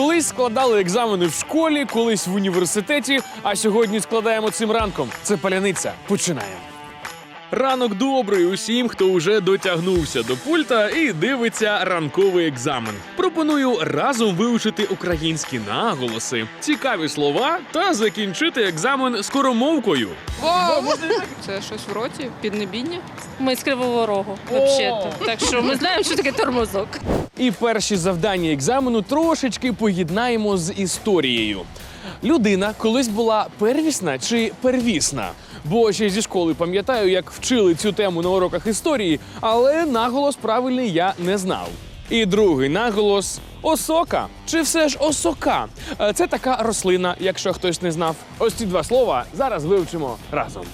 Колись складали екзамени в школі, колись в університеті, а сьогодні складаємо цим ранком. Це паляниця. Починаємо. Ранок добрий усім, хто уже дотягнувся до пульта і дивиться ранковий екзамен. Пропоную разом вивчити українські наголоси, цікаві слова та закінчити екзамен скоромовкою. Це щось в роті, піднебіння. Ми з Кривого Рогу, взагалі. Так що ми знаємо, що таке тормозок. І перші завдання екзамену трошечки поєднаємо з історією. Людина колись була первісна чи первісна? Бо ще зі школи пам'ятаю, як вчили цю тему на уроках історії, але наголос правильний я не знав. І другий наголос осока чи все ж осока. Е, Це така рослина, якщо хтось не знав. Ось ці два слова зараз вивчимо разом.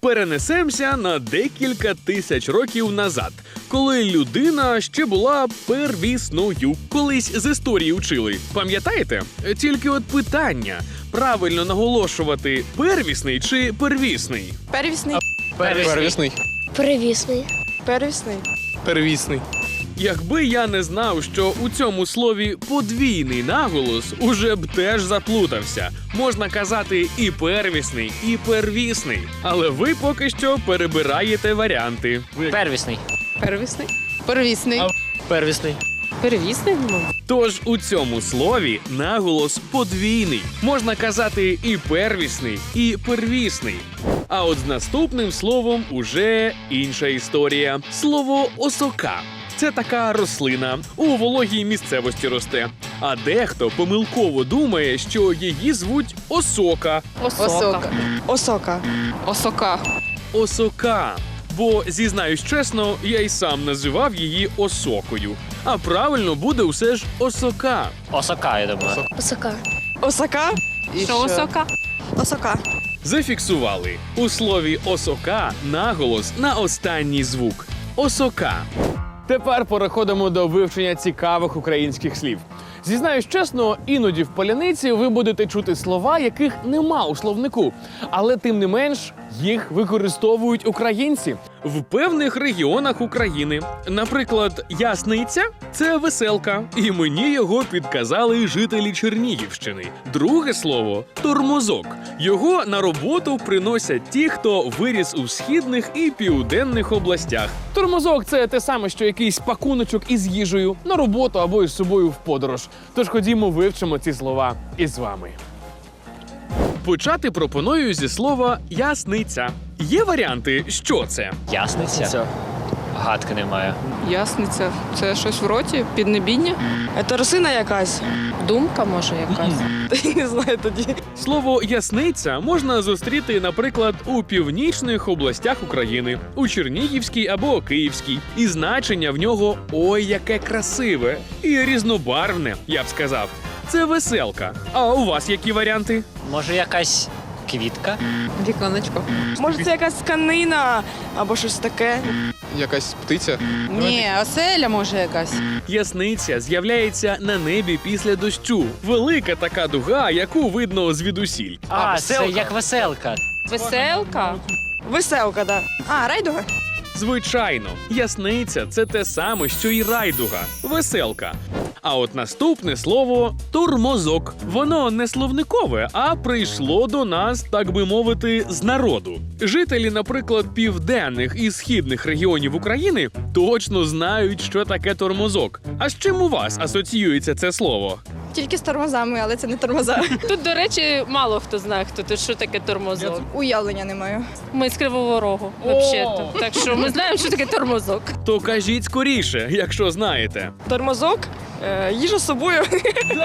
Перенесемося на декілька тисяч років назад, коли людина ще була первісною. Колись з історії вчили. Пам'ятаєте? Тільки от питання: правильно наголошувати первісний чи первісний? Первісний. Первісний. Первісний. Первісний. Первісний. Якби я не знав, що у цьому слові подвійний наголос, уже б теж заплутався. Можна казати і первісний, і первісний. Але ви поки що перебираєте варіанти. Первісний. Первісний. Первісний. Первісний. Первісний? Тож у цьому слові наголос подвійний. Можна казати і первісний, і первісний. А от з наступним словом уже інша історія. Слово осока. Це така рослина у вологій місцевості росте. А дехто помилково думає, що її звуть осока. Осока. Осока. Осока. Осока. Бо зізнаюсь чесно, я й сам називав її осокою. А правильно буде все ж осока. Осока, я думаю. Осока. Осока. І Що осока? Осока. Зафіксували у слові осока наголос на останній звук осока. Тепер переходимо до вивчення цікавих українських слів. Зізнаюсь чесно, іноді в поляниці ви будете чути слова, яких нема у словнику, але тим не менш їх використовують українці в певних регіонах України. Наприклад, ясниця це веселка, і мені його підказали жителі Чернігівщини. Друге слово тормозок. Його на роботу приносять ті, хто виріс у східних і південних областях. Тормозок це те саме, що якийсь пакуночок із їжею на роботу або із собою в подорож. Тож ходімо, вивчимо ці слова із вами. Почати пропоную зі слова ясниця. Є варіанти, що це? Ясниця. Гадки немає. Ясниця. Це щось в роті, піднебіння. Це рослина якась. Думка може якась. Не знаю тоді. Слово ясниця можна зустріти, наприклад, у північних областях України, у Чернігівській або Київській. І значення в нього ой, яке красиве і різнобарвне, я б сказав. Це веселка. А у вас які варіанти? Може, якась квітка? Віконечко. Може, це якась тканина або щось таке. Якась птиця. Ні, оселя може якась. Ясниця з'являється на небі після дощу. Велика така дуга, яку видно звідусіль. А, це веселка. як веселка. Веселка. Веселка, да. А, райдуга. Звичайно, ясниця це те саме, що й райдуга, веселка. А от наступне слово тормозок. Воно не словникове, а прийшло до нас, так би мовити, з народу. Жителі, наприклад, південних і східних регіонів України точно знають, що таке тормозок. А з чим у вас асоціюється це слово? Тільки з тормозами, але це не тормоза. Тут, до речі, мало хто знає, хто тут, що таке тормозок. Уявлення не маю. Ми з Кривого Рогу, взагалі. Так що ми знаємо, що таке тормозок. То кажіть скоріше, якщо знаєте. Тормозок. Е, їжа з собою.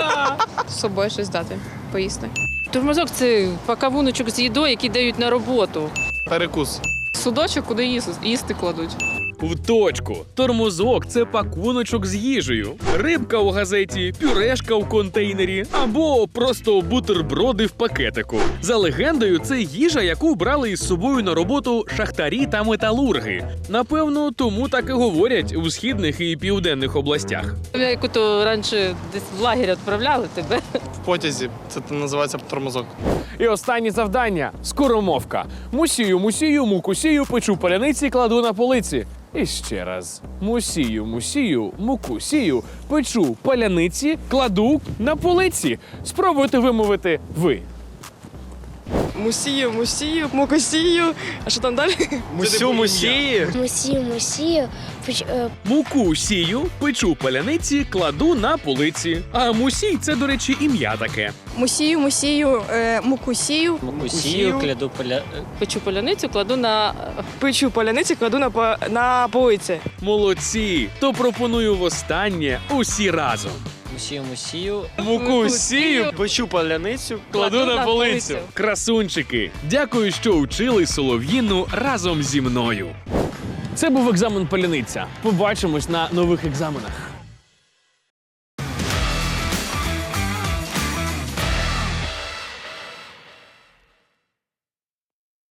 З собою щось дати, поїсти. Тормозок це пакавуночок з їдою, який дають на роботу. Перекус. Судочок, куди їсти, їсти кладуть. В точку. Тормозок це пакуночок з їжею. Рибка у газеті, пюрешка в контейнері або просто бутерброди в пакетику. За легендою, це їжа, яку брали із собою на роботу шахтарі та металурги. Напевно, тому так і говорять у східних і південних областях. Яку то раніше десь в лагерь відправляли тебе. В потязі. Це називається тормозок. І останнє завдання скоромовка. Мусію, мусію, муку сію, печу паляниці, кладу на полиці. І ще раз. Мусію, мусію, муку сію, печу паляниці, кладу на полиці. Спробуйте вимовити ви. Мусію, мусію, мукосію. А що там далі? Мусю. Мусію, мусію, поч- е, Муку сію, печу паляниці, кладу на полиці. А мусій це, до речі, ім'я таке. Мусію, мусію, е, мукусію. Мукусію, кляду поля... Печу поляницю, кладу на е, Печу паляниці, кладу на, по- на полиці. Молодці! То пропоную востаннє усі разом. Мусію, мусію. Муку сію, Печу паляницю. кладу Кладу на на полицю. полицю. Красунчики, дякую, що вчили солов'їну разом зі мною. Це був екзамен паляниця. Побачимось на нових екзаменах.